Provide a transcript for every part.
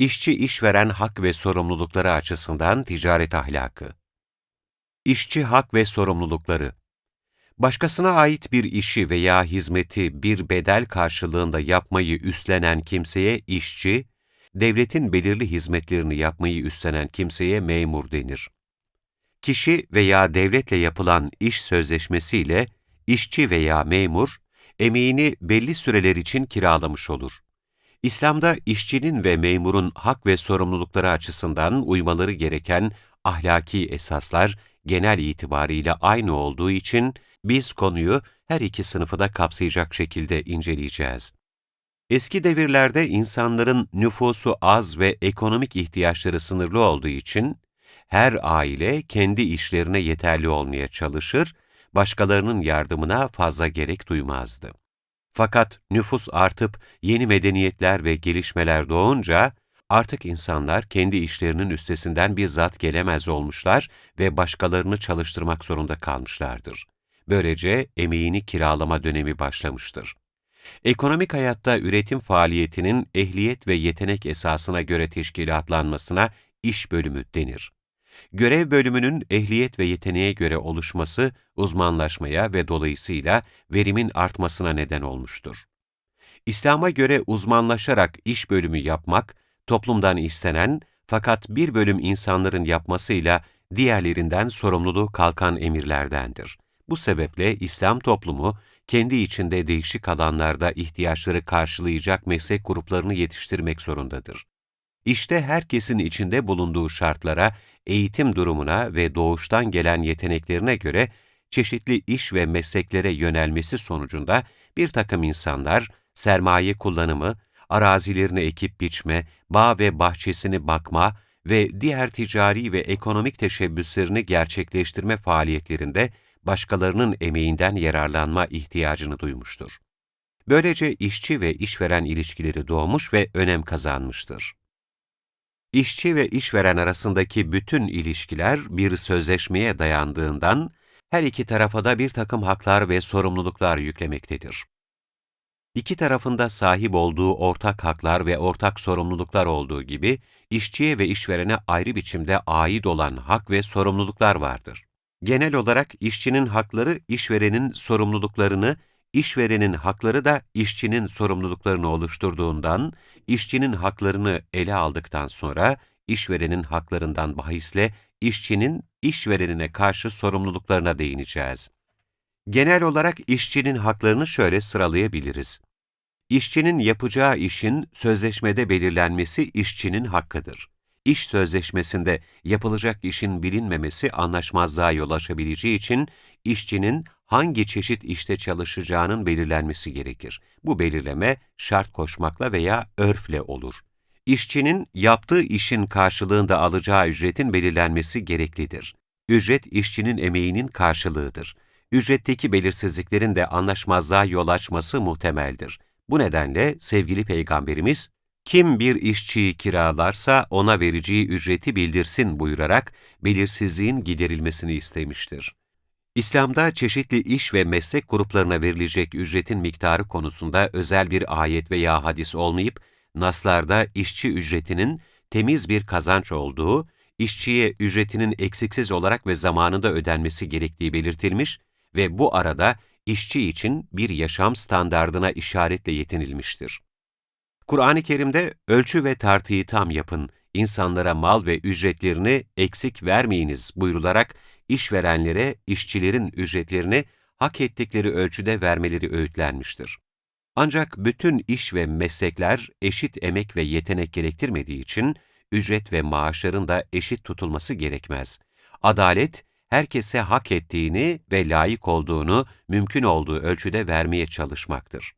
İşçi işveren hak ve sorumlulukları açısından ticaret ahlakı. İşçi hak ve sorumlulukları. Başkasına ait bir işi veya hizmeti bir bedel karşılığında yapmayı üstlenen kimseye işçi, devletin belirli hizmetlerini yapmayı üstlenen kimseye memur denir. Kişi veya devletle yapılan iş sözleşmesiyle işçi veya memur, emeğini belli süreler için kiralamış olur. İslam'da işçinin ve memurun hak ve sorumlulukları açısından uymaları gereken ahlaki esaslar genel itibariyle aynı olduğu için biz konuyu her iki sınıfı da kapsayacak şekilde inceleyeceğiz. Eski devirlerde insanların nüfusu az ve ekonomik ihtiyaçları sınırlı olduğu için her aile kendi işlerine yeterli olmaya çalışır, başkalarının yardımına fazla gerek duymazdı. Fakat nüfus artıp yeni medeniyetler ve gelişmeler doğunca artık insanlar kendi işlerinin üstesinden bizzat gelemez olmuşlar ve başkalarını çalıştırmak zorunda kalmışlardır. Böylece emeğini kiralama dönemi başlamıştır. Ekonomik hayatta üretim faaliyetinin ehliyet ve yetenek esasına göre teşkilatlanmasına iş bölümü denir. Görev bölümünün ehliyet ve yeteneğe göre oluşması uzmanlaşmaya ve dolayısıyla verimin artmasına neden olmuştur. İslam'a göre uzmanlaşarak iş bölümü yapmak, toplumdan istenen fakat bir bölüm insanların yapmasıyla diğerlerinden sorumluluğu kalkan emirlerdendir. Bu sebeple İslam toplumu, kendi içinde değişik alanlarda ihtiyaçları karşılayacak meslek gruplarını yetiştirmek zorundadır. İşte herkesin içinde bulunduğu şartlara, eğitim durumuna ve doğuştan gelen yeteneklerine göre çeşitli iş ve mesleklere yönelmesi sonucunda bir takım insanlar sermaye kullanımı, arazilerini ekip biçme, bağ ve bahçesini bakma ve diğer ticari ve ekonomik teşebbüslerini gerçekleştirme faaliyetlerinde başkalarının emeğinden yararlanma ihtiyacını duymuştur. Böylece işçi ve işveren ilişkileri doğmuş ve önem kazanmıştır. İşçi ve işveren arasındaki bütün ilişkiler bir sözleşmeye dayandığından her iki tarafa da bir takım haklar ve sorumluluklar yüklemektedir. İki tarafında sahip olduğu ortak haklar ve ortak sorumluluklar olduğu gibi, işçiye ve işverene ayrı biçimde ait olan hak ve sorumluluklar vardır. Genel olarak işçinin hakları işverenin sorumluluklarını, işverenin hakları da işçinin sorumluluklarını oluşturduğundan, işçinin haklarını ele aldıktan sonra, işverenin haklarından bahisle işçinin işverenine karşı sorumluluklarına değineceğiz. Genel olarak işçinin haklarını şöyle sıralayabiliriz. İşçinin yapacağı işin sözleşmede belirlenmesi işçinin hakkıdır. İş sözleşmesinde yapılacak işin bilinmemesi anlaşmazlığa yol açabileceği için işçinin hangi çeşit işte çalışacağının belirlenmesi gerekir. Bu belirleme şart koşmakla veya örfle olur. İşçinin yaptığı işin karşılığında alacağı ücretin belirlenmesi gereklidir. Ücret işçinin emeğinin karşılığıdır. Ücretteki belirsizliklerin de anlaşmazlığa yol açması muhtemeldir. Bu nedenle sevgili Peygamberimiz, kim bir işçiyi kiralarsa ona vereceği ücreti bildirsin buyurarak belirsizliğin giderilmesini istemiştir. İslam'da çeşitli iş ve meslek gruplarına verilecek ücretin miktarı konusunda özel bir ayet veya hadis olmayıp, naslarda işçi ücretinin temiz bir kazanç olduğu, işçiye ücretinin eksiksiz olarak ve zamanında ödenmesi gerektiği belirtilmiş ve bu arada işçi için bir yaşam standardına işaretle yetinilmiştir. Kur'an-ı Kerim'de ölçü ve tartıyı tam yapın, insanlara mal ve ücretlerini eksik vermeyiniz buyrularak işverenlere işçilerin ücretlerini hak ettikleri ölçüde vermeleri öğütlenmiştir. Ancak bütün iş ve meslekler eşit emek ve yetenek gerektirmediği için ücret ve maaşların da eşit tutulması gerekmez. Adalet, herkese hak ettiğini ve layık olduğunu mümkün olduğu ölçüde vermeye çalışmaktır.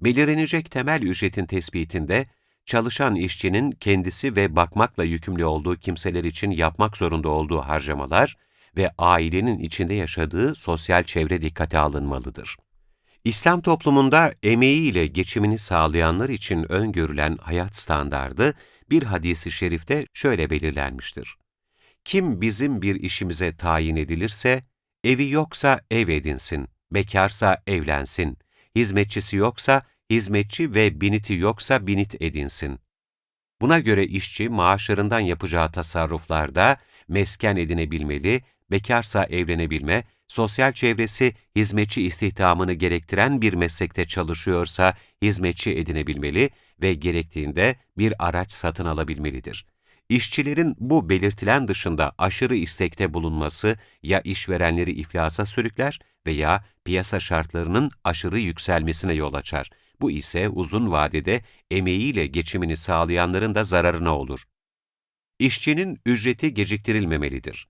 Belirlenecek temel ücretin tespitinde, çalışan işçinin kendisi ve bakmakla yükümlü olduğu kimseler için yapmak zorunda olduğu harcamalar ve ailenin içinde yaşadığı sosyal çevre dikkate alınmalıdır. İslam toplumunda emeğiyle geçimini sağlayanlar için öngörülen hayat standardı bir hadisi şerifte şöyle belirlenmiştir. Kim bizim bir işimize tayin edilirse, evi yoksa ev edinsin, bekarsa evlensin, hizmetçisi yoksa hizmetçi ve biniti yoksa binit edinsin. Buna göre işçi maaşlarından yapacağı tasarruflarda mesken edinebilmeli, bekarsa evlenebilme, sosyal çevresi hizmetçi istihdamını gerektiren bir meslekte çalışıyorsa hizmetçi edinebilmeli ve gerektiğinde bir araç satın alabilmelidir. İşçilerin bu belirtilen dışında aşırı istekte bulunması ya işverenleri iflasa sürükler veya piyasa şartlarının aşırı yükselmesine yol açar. Bu ise uzun vadede emeğiyle geçimini sağlayanların da zararına olur. İşçinin ücreti geciktirilmemelidir.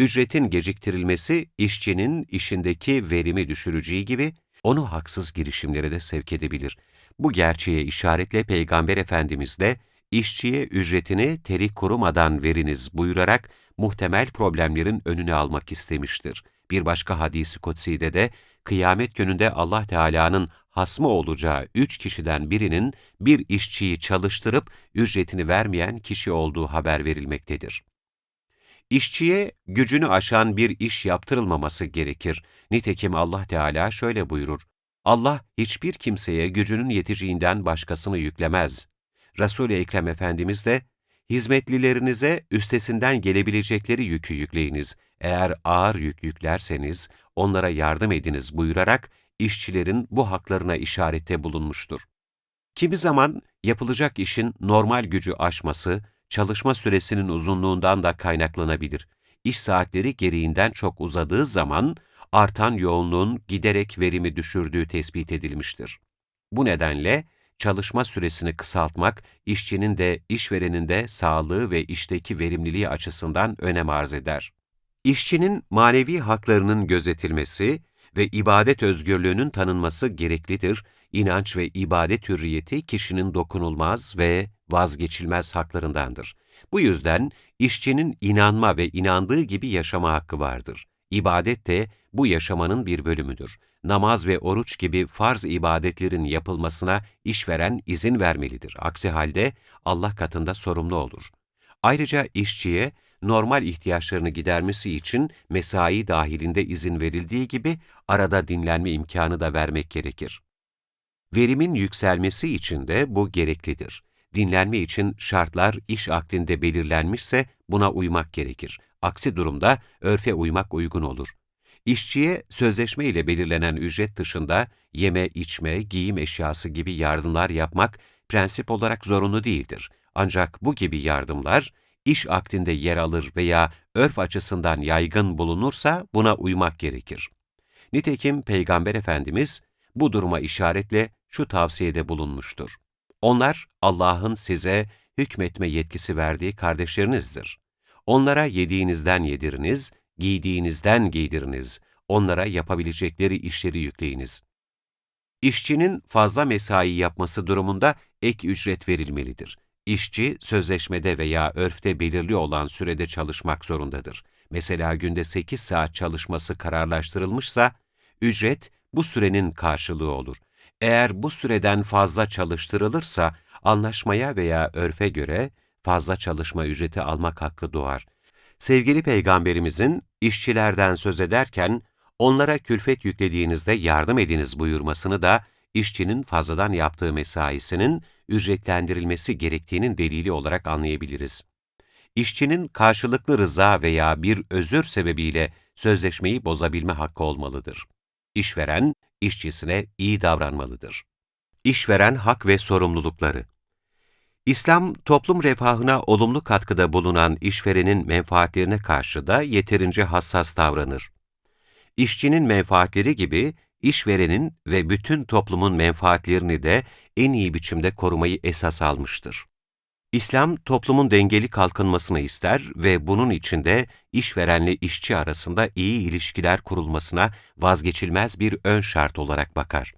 Ücretin geciktirilmesi işçinin işindeki verimi düşüreceği gibi onu haksız girişimlere de sevk edebilir. Bu gerçeğe işaretle Peygamber Efendimiz de işçiye ücretini teri kurumadan veriniz buyurarak muhtemel problemlerin önüne almak istemiştir. Bir başka hadisi kutsi'de de kıyamet gününde Allah Teala'nın hasmı olacağı üç kişiden birinin bir işçiyi çalıştırıp ücretini vermeyen kişi olduğu haber verilmektedir. İşçiye gücünü aşan bir iş yaptırılmaması gerekir. Nitekim Allah Teala şöyle buyurur. Allah hiçbir kimseye gücünün yeteceğinden başkasını yüklemez. Resul-i Ekrem Efendimiz de, hizmetlilerinize üstesinden gelebilecekleri yükü yükleyiniz. Eğer ağır yük yüklerseniz onlara yardım ediniz buyurarak işçilerin bu haklarına işarette bulunmuştur. Kimi zaman yapılacak işin normal gücü aşması, çalışma süresinin uzunluğundan da kaynaklanabilir. İş saatleri gereğinden çok uzadığı zaman artan yoğunluğun giderek verimi düşürdüğü tespit edilmiştir. Bu nedenle çalışma süresini kısaltmak, işçinin de işverenin de sağlığı ve işteki verimliliği açısından önem arz eder. İşçinin manevi haklarının gözetilmesi ve ibadet özgürlüğünün tanınması gereklidir. İnanç ve ibadet hürriyeti kişinin dokunulmaz ve vazgeçilmez haklarındandır. Bu yüzden işçinin inanma ve inandığı gibi yaşama hakkı vardır. İbadet de bu yaşamanın bir bölümüdür. Namaz ve oruç gibi farz ibadetlerin yapılmasına işveren izin vermelidir. Aksi halde Allah katında sorumlu olur. Ayrıca işçiye normal ihtiyaçlarını gidermesi için mesai dahilinde izin verildiği gibi arada dinlenme imkanı da vermek gerekir. Verimin yükselmesi için de bu gereklidir. Dinlenme için şartlar iş akdinde belirlenmişse buna uymak gerekir. Aksi durumda örfe uymak uygun olur. İşçiye sözleşme ile belirlenen ücret dışında yeme, içme, giyim eşyası gibi yardımlar yapmak prensip olarak zorunlu değildir. Ancak bu gibi yardımlar iş akdinde yer alır veya örf açısından yaygın bulunursa buna uymak gerekir. Nitekim Peygamber Efendimiz bu duruma işaretle şu tavsiyede bulunmuştur. Onlar Allah'ın size hükmetme yetkisi verdiği kardeşlerinizdir. Onlara yediğinizden yediriniz, giydiğinizden giydiriniz, onlara yapabilecekleri işleri yükleyiniz. İşçinin fazla mesai yapması durumunda ek ücret verilmelidir. İşçi, sözleşmede veya örfte belirli olan sürede çalışmak zorundadır. Mesela günde 8 saat çalışması kararlaştırılmışsa, ücret bu sürenin karşılığı olur. Eğer bu süreden fazla çalıştırılırsa, anlaşmaya veya örfe göre fazla çalışma ücreti almak hakkı doğar. Sevgili Peygamberimizin işçilerden söz ederken, onlara külfet yüklediğinizde yardım ediniz buyurmasını da, işçinin fazladan yaptığı mesaisinin ücretlendirilmesi gerektiğinin delili olarak anlayabiliriz. İşçinin karşılıklı rıza veya bir özür sebebiyle sözleşmeyi bozabilme hakkı olmalıdır. İşveren, işçisine iyi davranmalıdır. İşveren hak ve sorumlulukları İslam, toplum refahına olumlu katkıda bulunan işverenin menfaatlerine karşı da yeterince hassas davranır. İşçinin menfaatleri gibi işverenin ve bütün toplumun menfaatlerini de en iyi biçimde korumayı esas almıştır. İslam, toplumun dengeli kalkınmasını ister ve bunun içinde işverenle işçi arasında iyi ilişkiler kurulmasına vazgeçilmez bir ön şart olarak bakar.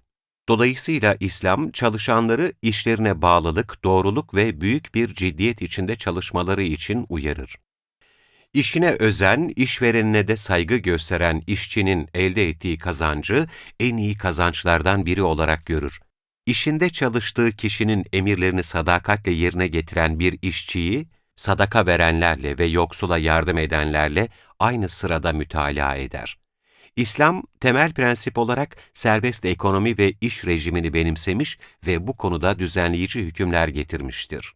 Dolayısıyla İslam, çalışanları işlerine bağlılık, doğruluk ve büyük bir ciddiyet içinde çalışmaları için uyarır. İşine özen, işverenine de saygı gösteren işçinin elde ettiği kazancı en iyi kazançlardan biri olarak görür. İşinde çalıştığı kişinin emirlerini sadakatle yerine getiren bir işçiyi, sadaka verenlerle ve yoksula yardım edenlerle aynı sırada mütalaa eder. İslam, temel prensip olarak serbest ekonomi ve iş rejimini benimsemiş ve bu konuda düzenleyici hükümler getirmiştir.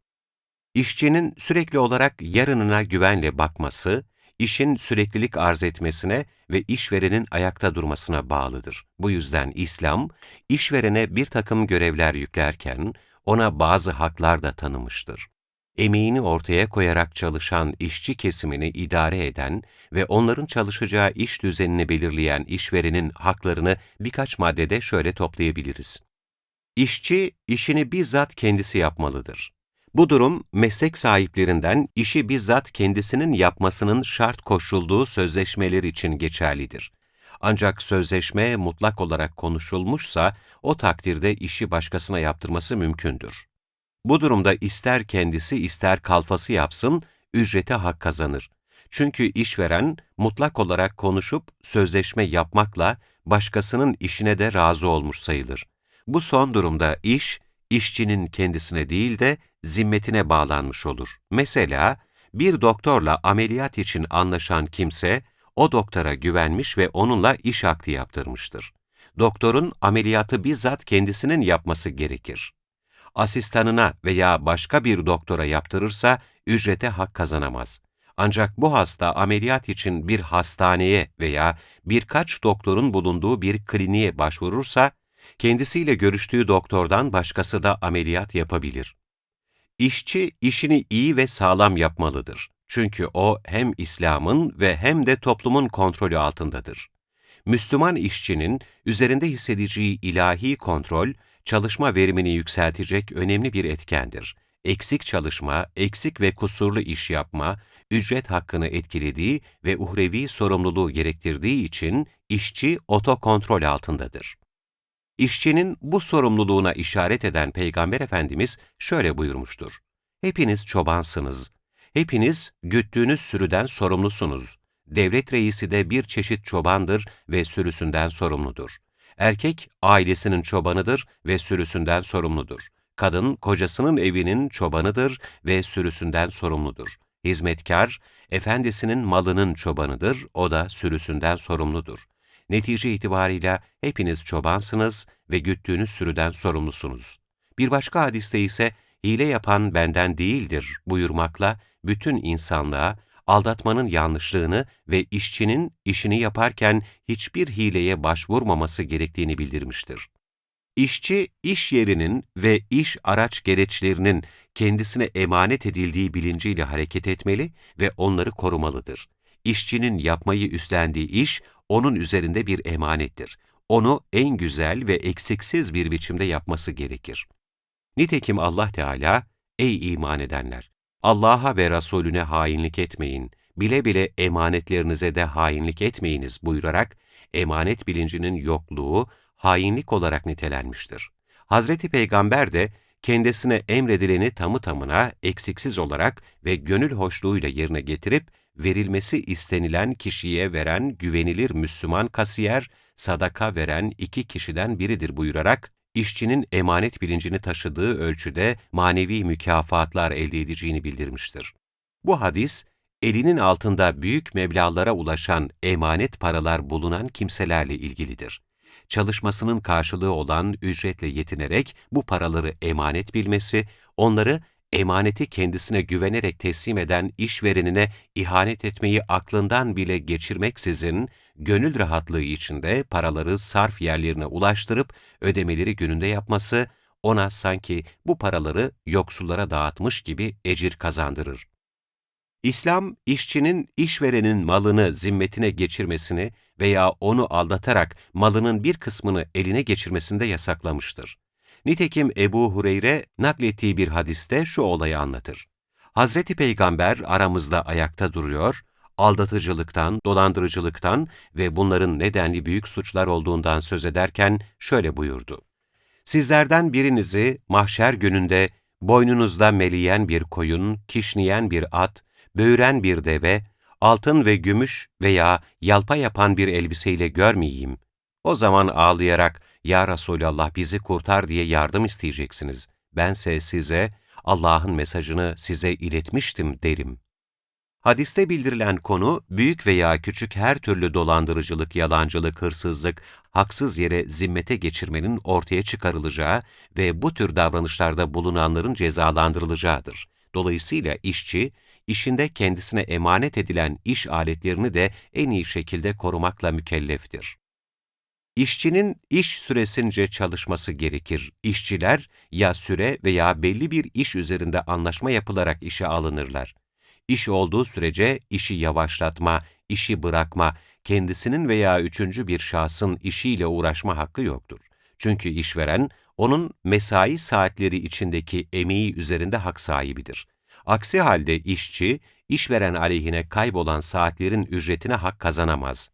İşçinin sürekli olarak yarınına güvenle bakması, işin süreklilik arz etmesine ve işverenin ayakta durmasına bağlıdır. Bu yüzden İslam, işverene bir takım görevler yüklerken, ona bazı haklar da tanımıştır. Emeğini ortaya koyarak çalışan işçi kesimini idare eden ve onların çalışacağı iş düzenini belirleyen işverenin haklarını birkaç maddede şöyle toplayabiliriz. İşçi, işini bizzat kendisi yapmalıdır. Bu durum, meslek sahiplerinden işi bizzat kendisinin yapmasının şart koşulduğu sözleşmeler için geçerlidir. Ancak sözleşme mutlak olarak konuşulmuşsa, o takdirde işi başkasına yaptırması mümkündür. Bu durumda ister kendisi ister kalfası yapsın, ücrete hak kazanır. Çünkü işveren mutlak olarak konuşup sözleşme yapmakla başkasının işine de razı olmuş sayılır. Bu son durumda iş, işçinin kendisine değil de zimmetine bağlanmış olur. Mesela bir doktorla ameliyat için anlaşan kimse, o doktora güvenmiş ve onunla iş akdi yaptırmıştır. Doktorun ameliyatı bizzat kendisinin yapması gerekir. Asistanına veya başka bir doktora yaptırırsa ücrete hak kazanamaz. Ancak bu hasta ameliyat için bir hastaneye veya birkaç doktorun bulunduğu bir kliniğe başvurursa, kendisiyle görüştüğü doktordan başkası da ameliyat yapabilir. İşçi işini iyi ve sağlam yapmalıdır. Çünkü o hem İslam'ın ve hem de toplumun kontrolü altındadır. Müslüman işçinin üzerinde hissedeceği ilahi kontrol, çalışma verimini yükseltecek önemli bir etkendir. Eksik çalışma, eksik ve kusurlu iş yapma, ücret hakkını etkilediği ve uhrevi sorumluluğu gerektirdiği için işçi otokontrol altındadır. İşçinin bu sorumluluğuna işaret eden Peygamber Efendimiz şöyle buyurmuştur. Hepiniz çobansınız. Hepiniz güttüğünüz sürüden sorumlusunuz. Devlet reisi de bir çeşit çobandır ve sürüsünden sorumludur. Erkek ailesinin çobanıdır ve sürüsünden sorumludur. Kadın kocasının evinin çobanıdır ve sürüsünden sorumludur. Hizmetkar, efendisinin malının çobanıdır, o da sürüsünden sorumludur. Netice itibarıyla hepiniz çobansınız ve güttüğünüz sürüden sorumlusunuz. Bir başka hadiste ise hile yapan benden değildir buyurmakla bütün insanlığa aldatmanın yanlışlığını ve işçinin işini yaparken hiçbir hileye başvurmaması gerektiğini bildirmiştir. İşçi, iş yerinin ve iş araç gereçlerinin kendisine emanet edildiği bilinciyle hareket etmeli ve onları korumalıdır. İşçinin yapmayı üstlendiği iş, onun üzerinde bir emanettir. Onu en güzel ve eksiksiz bir biçimde yapması gerekir. Nitekim Allah Teala, ey iman edenler! Allah'a ve Resulüne hainlik etmeyin, bile bile emanetlerinize de hainlik etmeyiniz buyurarak, emanet bilincinin yokluğu hainlik olarak nitelenmiştir. Hazreti Peygamber de kendisine emredileni tamı tamına eksiksiz olarak ve gönül hoşluğuyla yerine getirip, verilmesi istenilen kişiye veren güvenilir Müslüman kasiyer, sadaka veren iki kişiden biridir buyurarak, işçinin emanet bilincini taşıdığı ölçüde manevi mükafatlar elde edeceğini bildirmiştir. Bu hadis, elinin altında büyük meblağlara ulaşan emanet paralar bulunan kimselerle ilgilidir. Çalışmasının karşılığı olan ücretle yetinerek bu paraları emanet bilmesi, onları emaneti kendisine güvenerek teslim eden işverenine ihanet etmeyi aklından bile geçirmeksizin, gönül rahatlığı içinde paraları sarf yerlerine ulaştırıp ödemeleri gününde yapması, ona sanki bu paraları yoksullara dağıtmış gibi ecir kazandırır. İslam, işçinin işverenin malını zimmetine geçirmesini veya onu aldatarak malının bir kısmını eline geçirmesinde yasaklamıştır. Nitekim Ebu Hureyre naklettiği bir hadiste şu olayı anlatır. Hazreti Peygamber aramızda ayakta duruyor, aldatıcılıktan, dolandırıcılıktan ve bunların nedenli büyük suçlar olduğundan söz ederken şöyle buyurdu. Sizlerden birinizi mahşer gününde boynunuzda meleyen bir koyun, kişniyen bir at, böğüren bir deve, altın ve gümüş veya yalpa yapan bir elbiseyle görmeyeyim. O zaman ağlayarak, Ya Resulallah bizi kurtar diye yardım isteyeceksiniz. Bense size, Allah'ın mesajını size iletmiştim derim. Hadiste bildirilen konu, büyük veya küçük her türlü dolandırıcılık, yalancılık, hırsızlık, haksız yere zimmete geçirmenin ortaya çıkarılacağı ve bu tür davranışlarda bulunanların cezalandırılacağıdır. Dolayısıyla işçi, işinde kendisine emanet edilen iş aletlerini de en iyi şekilde korumakla mükelleftir. İşçinin iş süresince çalışması gerekir. İşçiler ya süre veya belli bir iş üzerinde anlaşma yapılarak işe alınırlar. İş olduğu sürece işi yavaşlatma, işi bırakma, kendisinin veya üçüncü bir şahsın işiyle uğraşma hakkı yoktur. Çünkü işveren, onun mesai saatleri içindeki emeği üzerinde hak sahibidir. Aksi halde işçi, işveren aleyhine kaybolan saatlerin ücretine hak kazanamaz.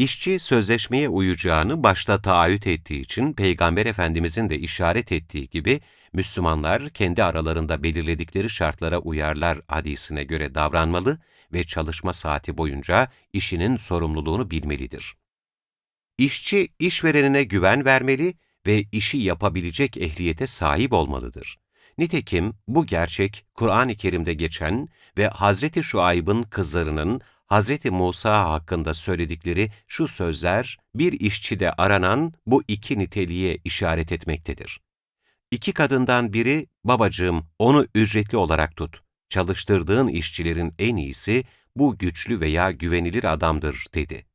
İşçi sözleşmeye uyacağını başta taahhüt ettiği için Peygamber Efendimizin de işaret ettiği gibi Müslümanlar kendi aralarında belirledikleri şartlara uyarlar hadisine göre davranmalı ve çalışma saati boyunca işinin sorumluluğunu bilmelidir. İşçi işverenine güven vermeli ve işi yapabilecek ehliyete sahip olmalıdır. Nitekim bu gerçek Kur'an-ı Kerim'de geçen ve Hazreti Şuayb'ın kızlarının Hazreti Musa hakkında söyledikleri şu sözler bir işçide aranan bu iki niteliğe işaret etmektedir. İki kadından biri, babacığım onu ücretli olarak tut, çalıştırdığın işçilerin en iyisi bu güçlü veya güvenilir adamdır dedi.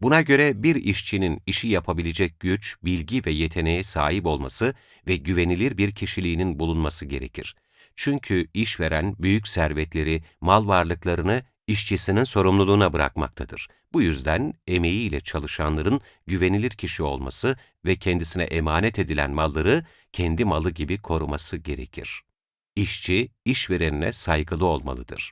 Buna göre bir işçinin işi yapabilecek güç, bilgi ve yeteneğe sahip olması ve güvenilir bir kişiliğinin bulunması gerekir. Çünkü işveren büyük servetleri, mal varlıklarını işçisinin sorumluluğuna bırakmaktadır. Bu yüzden emeğiyle çalışanların güvenilir kişi olması ve kendisine emanet edilen malları kendi malı gibi koruması gerekir. İşçi, işverenine saygılı olmalıdır.